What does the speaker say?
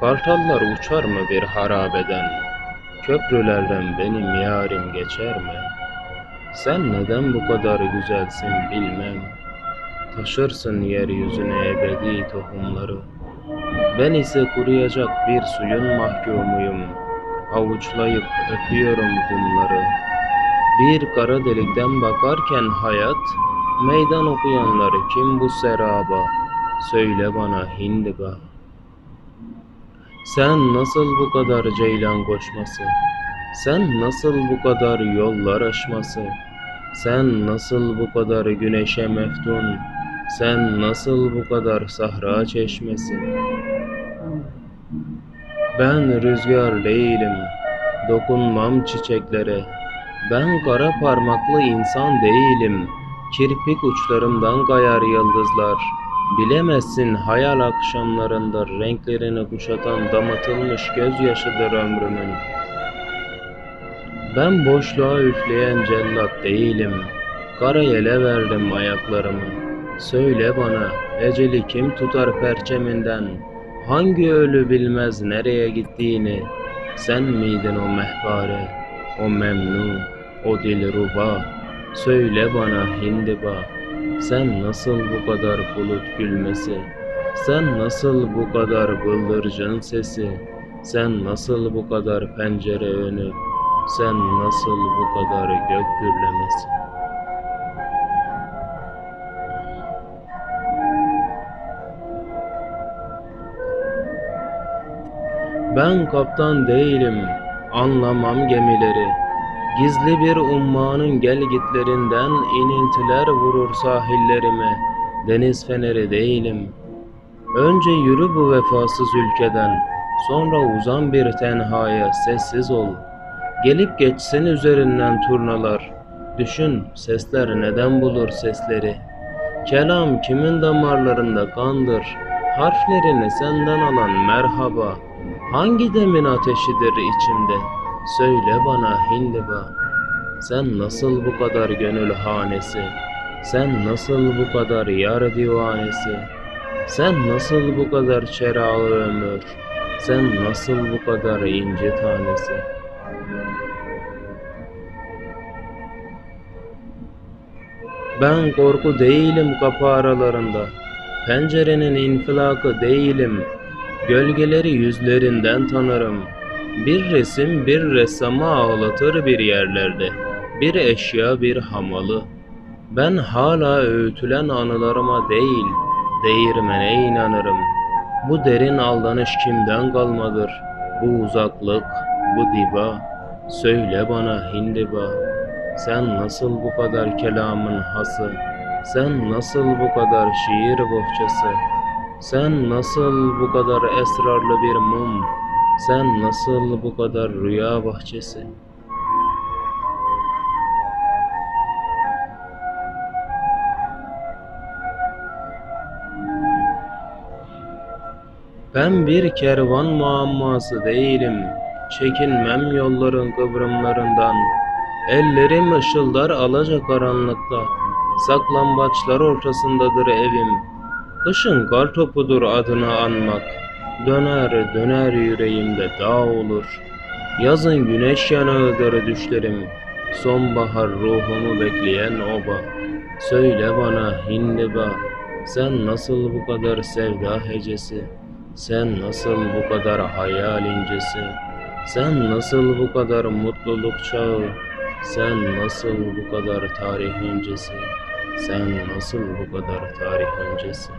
Kartallar uçar mı bir harabeden? Köprülerden benim yarim geçer mi? Sen neden bu kadar güzelsin bilmem. Taşırsın yeryüzüne ebedi tohumları. Ben ise kuruyacak bir suyun mahkumuyum. Avuçlayıp öpüyorum kumları. Bir kara delikten bakarken hayat, meydan okuyanları kim bu seraba? Söyle bana hindiba. Sen nasıl bu kadar ceylan koşması? Sen nasıl bu kadar yollar aşması? Sen nasıl bu kadar güneşe meftun? Sen nasıl bu kadar sahra çeşmesi? Ben rüzgar değilim, dokunmam çiçeklere. Ben kara parmaklı insan değilim, kirpik uçlarımdan kayar yıldızlar. Bilemezsin hayal akşamlarında renklerini kuşatan damatılmış gözyaşıdır ömrümün. Ben boşluğa üfleyen cellat değilim, kara yele verdim ayaklarımı. Söyle bana, eceli kim tutar perçeminden? Hangi ölü bilmez nereye gittiğini? Sen miydin o mehpare, o memnu, o dilruba? Söyle bana hindiba, sen nasıl bu kadar bulut gülmesi? Sen nasıl bu kadar bıldırcın sesi? Sen nasıl bu kadar pencere önü? Sen nasıl bu kadar gök gürlemesi? Ben kaptan değilim, anlamam gemileri. Gizli bir ummanın gelgitlerinden iniltiler vurur sahillerime. Deniz feneri değilim. Önce yürü bu vefasız ülkeden, sonra uzan bir tenhaya sessiz ol. Gelip geçsin üzerinden turnalar. Düşün sesler neden bulur sesleri. Kelam kimin damarlarında kandır. Harflerini senden alan merhaba. Hangi demin ateşidir içimde? Söyle bana hindiba. Sen nasıl bu kadar gönül hanesi? Sen nasıl bu kadar yar divanesi? Sen nasıl bu kadar çerağı ömür? Sen nasıl bu kadar inci tanesi? Ben korku değilim kapı aralarında. Pencerenin infilakı değilim. Gölgeleri yüzlerinden tanırım. Bir resim bir ressamı ağlatır bir yerlerde. Bir eşya bir hamalı. Ben hala öğütülen anılarıma değil, değirmene inanırım. Bu derin aldanış kimden kalmadır? Bu uzaklık, bu diba. Söyle bana hindiba. Sen nasıl bu kadar kelamın hası? Sen nasıl bu kadar şiir bohçası? Sen nasıl bu kadar esrarlı bir mum? Sen nasıl bu kadar rüya bahçesi? Ben bir kervan muamması değilim. Çekinmem yolların kıvrımlarından. Ellerim ışıldar alaca karanlıkta. Saklambaçlar ortasındadır evim. Kışın kar topudur adını anmak. Döner döner yüreğimde dağ olur. Yazın güneş yanığıdır düşlerim. Sonbahar ruhumu bekleyen oba. Söyle bana hindiba, sen nasıl bu kadar sevda hecesi? Sen nasıl bu kadar hayal incesi? Sen nasıl bu kadar mutluluk çağı? Sen nasıl bu kadar tarih öncesi? Sen nasıl bu kadar tarih öncesi?